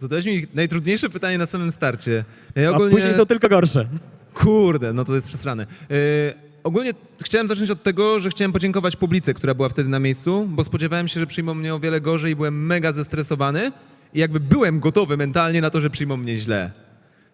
Zadałeś mi najtrudniejsze pytanie na samym starcie. Ja A ogólnie... później są tylko gorsze. Kurde, no to jest przesrane. Yy, ogólnie chciałem zacząć od tego, że chciałem podziękować publice, która była wtedy na miejscu, bo spodziewałem się, że przyjmą mnie o wiele gorzej i byłem mega zestresowany i jakby byłem gotowy mentalnie na to, że przyjmą mnie źle.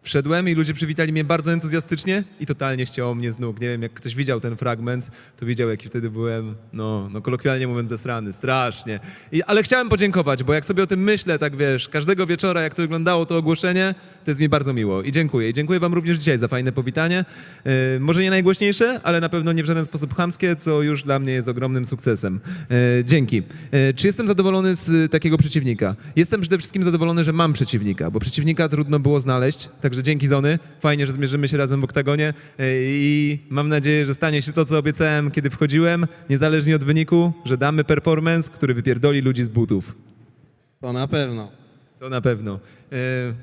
Wszedłem i ludzie przywitali mnie bardzo entuzjastycznie i totalnie ścięło mnie z nóg. Nie wiem, jak ktoś widział ten fragment, to wiedział, jaki wtedy byłem, no, no kolokwialnie mówiąc, zesrany, strasznie. I, ale chciałem podziękować, bo jak sobie o tym myślę, tak wiesz, każdego wieczora, jak to wyglądało to ogłoszenie, to jest mi bardzo miło i dziękuję. I dziękuję wam również dzisiaj za fajne powitanie. Yy, może nie najgłośniejsze, ale na pewno nie w żaden sposób chamskie, co już dla mnie jest ogromnym sukcesem. Yy, dzięki. Yy, czy jestem zadowolony z takiego przeciwnika? Jestem przede wszystkim zadowolony, że mam przeciwnika, bo przeciwnika trudno było znaleźć, także dzięki Zony. Fajnie, że zmierzymy się razem w oktagonie i mam nadzieję, że stanie się to, co obiecałem, kiedy wchodziłem, niezależnie od wyniku, że damy performance, który wypierdoli ludzi z butów. To na pewno. To na pewno. E,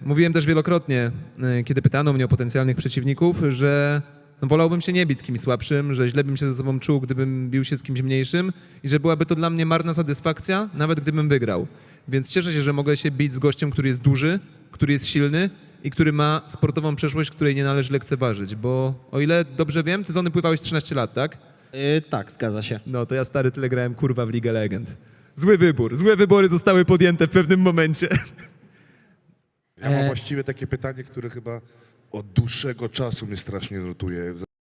Mówiłem też wielokrotnie, e, kiedy pytano mnie o potencjalnych przeciwników, że no wolałbym się nie bić z kimś słabszym, że źle bym się ze sobą czuł, gdybym bił się z kimś mniejszym i że byłaby to dla mnie marna satysfakcja, nawet gdybym wygrał. Więc cieszę się, że mogę się bić z gościem, który jest duży, który jest silny i który ma sportową przeszłość, której nie należy lekceważyć, bo o ile dobrze wiem, ty Zony pływałeś 13 lat, tak? Yy, tak, zgadza się. No to ja stary tyle grałem kurwa w Ligę Legend. Zły wybór, złe wybory zostały podjęte w pewnym momencie. Ja mam E. właściwie takie pytanie, które chyba od dłuższego czasu mnie strasznie notuje.